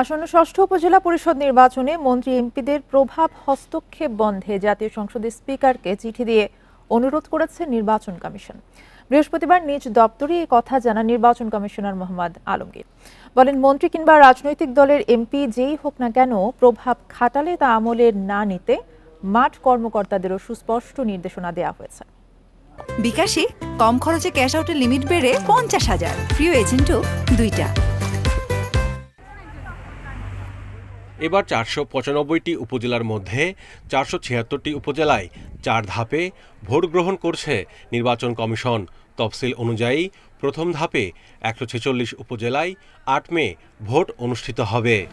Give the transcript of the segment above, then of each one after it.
আসন্ন ষষ্ঠ উপজেলা পরিষদ নির্বাচনে মন্ত্রী এমপিদের প্রভাব হস্তক্ষেপ বন্ধে জাতীয় সংসদের স্পিকারকে চিঠি দিয়ে অনুরোধ করেছে নির্বাচন কমিশন। বৃহস্পতিবার নিজ দপ্তরে এই কথা জানান নির্বাচন কমিশনার মোহাম্মদ আলমগীর। বলেন, মন্ত্রী কিংবা রাজনৈতিক দলের এমপি যেই হোক না কেন প্রভাব খাটালে তা আমলে না নিতে মাঠ কর্মকর্তাদেরও সুস্পষ্ট নির্দেশনা দেওয়া হয়েছে। বিকাশে কম খরচে ক্যাশ আউটের লিমিট বেড়ে পঞ্চাশ হাজার। প্রিয় এজেন্টও দুইটা। এবার চারশো পঁচানব্বইটি উপজেলার মধ্যে চারশো ছিয়াত্তরটি উপজেলায় চার ধাপে ভোট গ্রহণ করছে নির্বাচন কমিশন। তফসিল অনুযায়ী প্রথম ধাপে একশো ছেচল্লিশ উপজেলায় আট মে ভোট অনুষ্ঠিত হবে।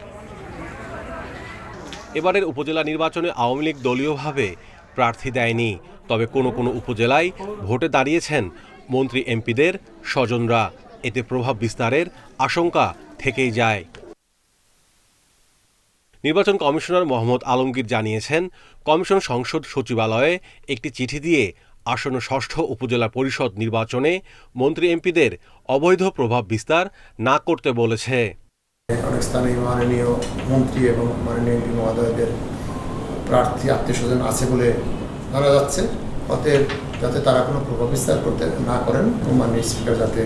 এবারের উপজেলা নির্বাচনে আওয়ামী লীগ দলীয়ভাবে প্রার্থী দেয়নি, তবে কোনো কোনো উপজেলায় ভোটে দাঁড়িয়েছেন মন্ত্রী এমপিদের স্বজনরা। এতে প্রভাব বিস্তারের আশঙ্কা থেকেই যায়। নির্বাচন কমিশনার মোহাম্মদ আলমগীর জানিয়েছেন, কমিশন সংসদ সচিবালয়ে একটি চিঠি দিয়ে আসন্ন ষষ্ঠ উপজেলা পরিষদ নির্বাচনে মন্ত্রী এমপিদের অবৈধ প্রভাব বিস্তার না করতে বলেছে। অনেক স্থানীয় মাননীয় মন্ত্রী এবং মাননীয় এমপি মহোদয়দের প্রার্থী আত্মীয় স্বজন আছে বলে ধরা যাচ্ছে। অতএব যাতে তারা কোনো প্রভাব বিস্তার করতে না করেন, মাননীয় স্পিকার যাতে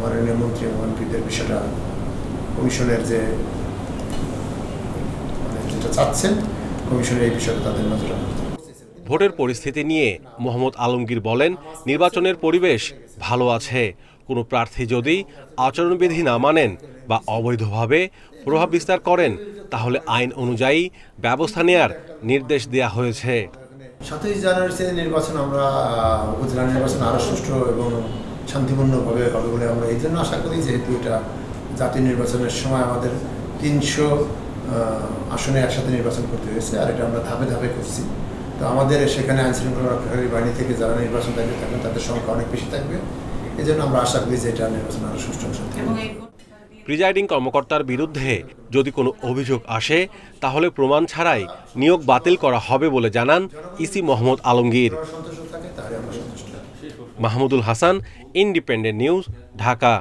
মাননীয় মন্ত্রী এবং এমপিদের বিষয়টা কমিশনের যে চাচ্ছেন কমিশনের এই বিষয়টা তাদের নজরে ভোটের পরিস্থিতি নিয়ে মোহাম্মদ আলমগীর বলেন নির্বাচনের পরিবেশ ভালো আছে। কোনো প্রার্থী যদি আচরণবিধি না মানেন বা অবৈধভাবে প্রভাব বিস্তার করেন তাহলে আইন অনুযায়ী ব্যবস্থা নেয়ার নির্দেশ দেওয়া হয়েছে। সাতই জানুয়ারিতে নির্বাচন আমরা উপজেলা নির্বাচন আরও সুষ্ঠু এবং শান্তিপূর্ণভাবে হবে বলে আমরা এই জন্য আশা করি যেহেতু এটা জাতীয় নির্বাচনের সময় আমাদের তিনশো আসনে একসাথে নির্বাচন করতে হয়েছে আর এটা আমরা ধাপে ধাপে করছি। তো আমাদের সেখানে আইন শৃঙ্খলা রক্ষাকারী বাহিনী থেকে যারা নির্বাচন দায়িত্বে থাকবেন তাদের সংখ্যা অনেক বেশি থাকবে। এই জন্য আমরা আশা করি যে এটা নির্বাচন আরও সুষ্ঠু প্রিজাইডিং কর্মকর্তার বিরুদ্ধে যদি কোনো অভিযোগ আসে তাহলে প্রমাণ ছাড়াই নিয়োগ বাতিল করা হবে বলে জানান EC Mohammad Alamgir. Mahmudul Hasan independent news Dhaka.